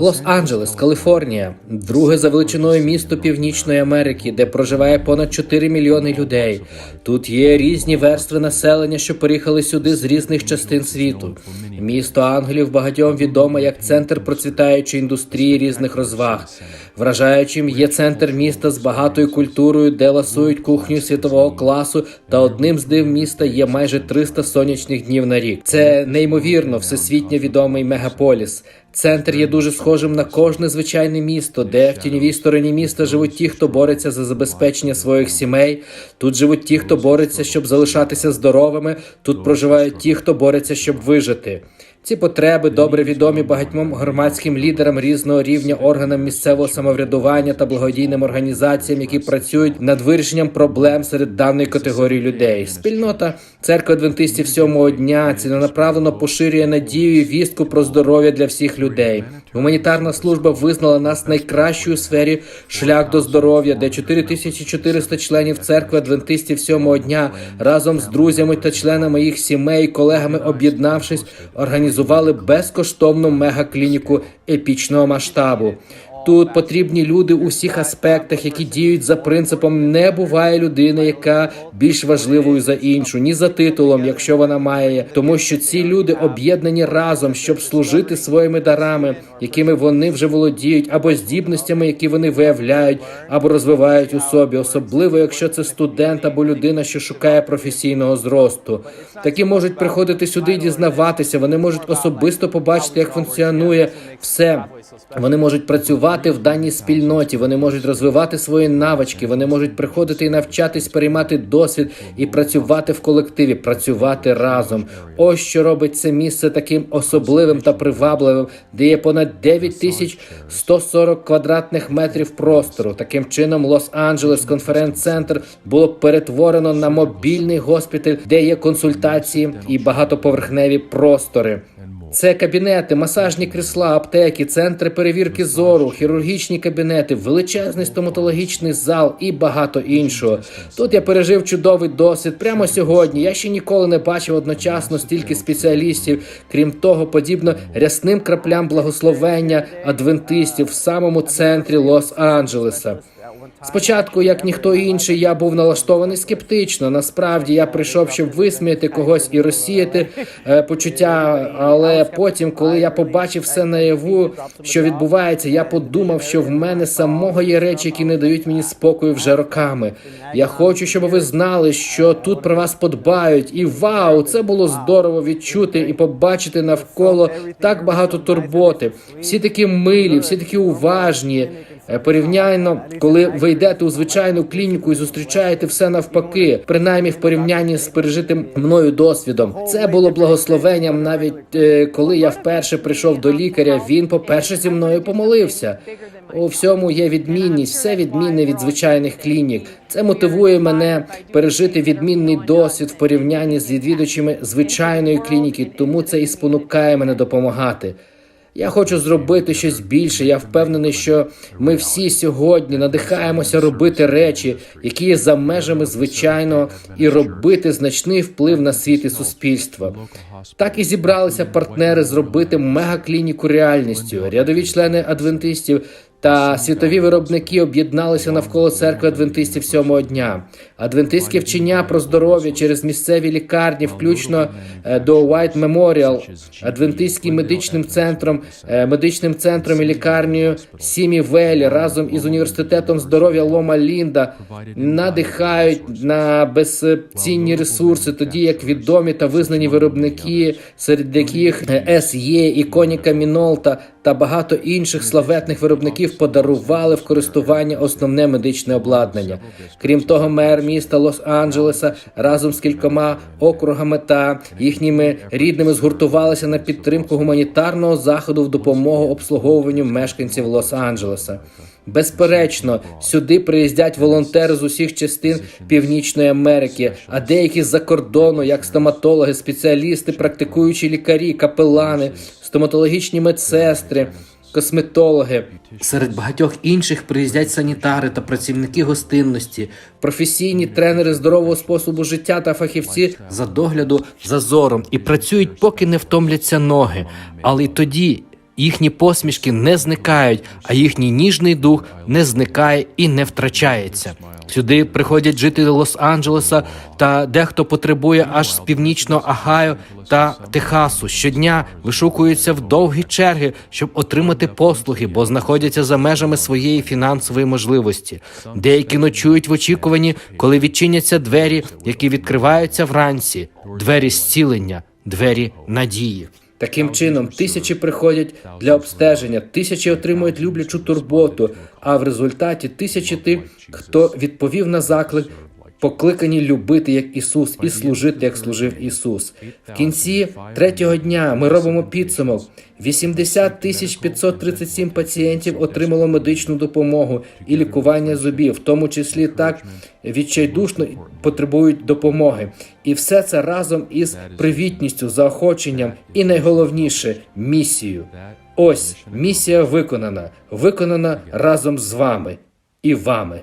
Лос-Анджелес, Каліфорнія, друге за величиною місто Північної Америки, де проживає понад 4 мільйони людей. Тут є різні верстви населення, що переїхали сюди з різних частин світу. Місто ангелів багатьом відоме як центр процвітаючої індустрії різних розваг. Вражаючим є центр міста з багатою культурою, де ласують кухню світового класу. Та одним з див міста є майже 300 сонячних днів на рік. Це неймовірно всесвітньо відомий мегаполіс. Центр є дуже схожим на кожне звичайне місто, де в тіньовій стороні міста живуть ті, хто бореться за забезпечення своїх сімей. Тут живуть ті, хто бореться, щоб залишатися здоровими. Тут проживають ті, хто бореться, щоб вижити. Ці потреби добре відомі багатьом громадським лідерам різного рівня, органам місцевого самоврядування та благодійним організаціям, які працюють над вирішенням проблем серед даної категорії людей. Спільнота церкви адвентистів сьомого дня ціленаправленно поширює надію і вістку про здоров'я для всіх людей. Гуманітарна служба визнала нас найкращою сфері шлях до здоров'я, де 4400 членів церкви адвентистів сьомого дня разом з друзями та членами їх сімей, колегами об'єднавшись, організували безкоштовну мегаклініку епічного масштабу. Тут потрібні люди у всіх аспектах, які діють за принципом не буває людини, яка більш важливою за іншу, ні за титулом, якщо вона має, тому що ці люди об'єднані разом, щоб служити своїми дарами, якими вони вже володіють, або здібностями, які вони виявляють або розвивають у собі, особливо якщо це студент або людина, що шукає професійного зросту. Такі можуть приходити сюди і дізнаватися. Вони можуть особисто побачити, як функціонує все. Вони можуть працювати в даній спільноті, вони можуть розвивати свої навички, вони можуть приходити і навчатись, переймати досвід і працювати в колективі, працювати разом. Ось що робить це місце таким особливим та привабливим, де є понад 9 тисяч 140 квадратних метрів простору. Таким чином, Лос-Анджелес конференц-центр було перетворено на мобільний госпіталь, де є консультації і багатоповерхневі простори. Це кабінети, масажні крісла, аптеки, центри перевірки зору, хірургічні кабінети, величезний стоматологічний зал і багато іншого. Тут я пережив чудовий досвід прямо сьогодні. Я ще ніколи не бачив одночасно стільки спеціалістів. Крім того, подібно рясним краплям благословення адвентистів в самому центрі Лос-Анджелеса. Спочатку, як ніхто інший, я був налаштований скептично. Насправді я прийшов, щоб висміяти когось і розсіяти е, почуття. Але потім, коли я побачив все наяву, що відбувається, я подумав, що в мене самого є речі, які не дають мені спокою вже роками. Я хочу, щоб ви знали, що тут про вас подбають, і вау, це було здорово відчути і побачити навколо так багато турботи. Всі такі милі, всі такі уважні. Е, Порівняно, коли ви йдете у звичайну клініку і зустрічаєте все навпаки, принаймні в порівнянні з пережитим мною досвідом, це було благословенням. Навіть е, коли я вперше прийшов до лікаря, він, по-перше, зі мною помолився. У всьому є відмінність, все відмінне від звичайних клінік. Це мотивує мене пережити відмінний досвід в порівнянні з відвідувачами звичайної клініки, тому це і спонукає мене допомагати. Я хочу зробити щось більше. Я впевнений, що ми всі сьогодні надихаємося робити речі, які є за межами звичайного, і робити значний вплив на світ і суспільство. Так і зібралися партнери зробити мегаклініку реальністю. Рядові члени адвентистів та світові виробники об'єдналися навколо церкви адвентистів сьомого дня. Адвентистське вчення про здоров'я через місцеві лікарні, включно е, до White Memorial, адвентистським медичним центром, е, медичним центром і лікарнею Сімі Велі разом із університетом здоров'я Лома Лінда надихають на безцінні ресурси, тоді як відомі та визнані виробники, серед яких СЄ, Іконіка Мінолта та багато інших славетних виробників подарували в користування основне медичне обладнання. Крім того, мер міста Лос-Анджелеса разом з кількома округами та їхніми рідними згуртувалися на підтримку гуманітарного заходу в допомогу обслуговуванню мешканців Лос-Анджелеса. Безперечно, сюди приїздять волонтери з усіх частин Північної Америки, а деякі з-за кордону, як стоматологи, спеціалісти, практикуючі лікарі, капелани, стоматологічні медсестри. Косметологи серед багатьох інших приїздять санітари та працівники гостинності, професійні тренери здорового способу життя та фахівці за догляду за зором і працюють, поки не втомляться ноги. Але й тоді Їхні посмішки не зникають, а їхній ніжний дух не зникає і не втрачається. Сюди приходять жителі Лос-Анджелеса, та дехто потребує аж з північного Агаю та Техасу. Щодня вишукуються в довгі черги, щоб отримати послуги, бо знаходяться за межами своєї фінансової можливості. Деякі ночують в очікуванні, коли відчиняться двері, які відкриваються вранці, двері зцілення, двері надії. Таким чином, тисячі приходять для обстеження, тисячі отримують люблячу турботу. А в результаті тисячі тих, хто відповів на заклик, покликані любити як Ісус і служити, як служив Ісус. В кінці третього дня ми робимо підсумок. 80 тисяч 537 пацієнтів отримало медичну допомогу і лікування зубів, в тому числі так відчайдушно потребують допомоги. І все це разом із привітністю, заохоченням і найголовніше місією. Ось місія виконана, виконана разом з вами і вами.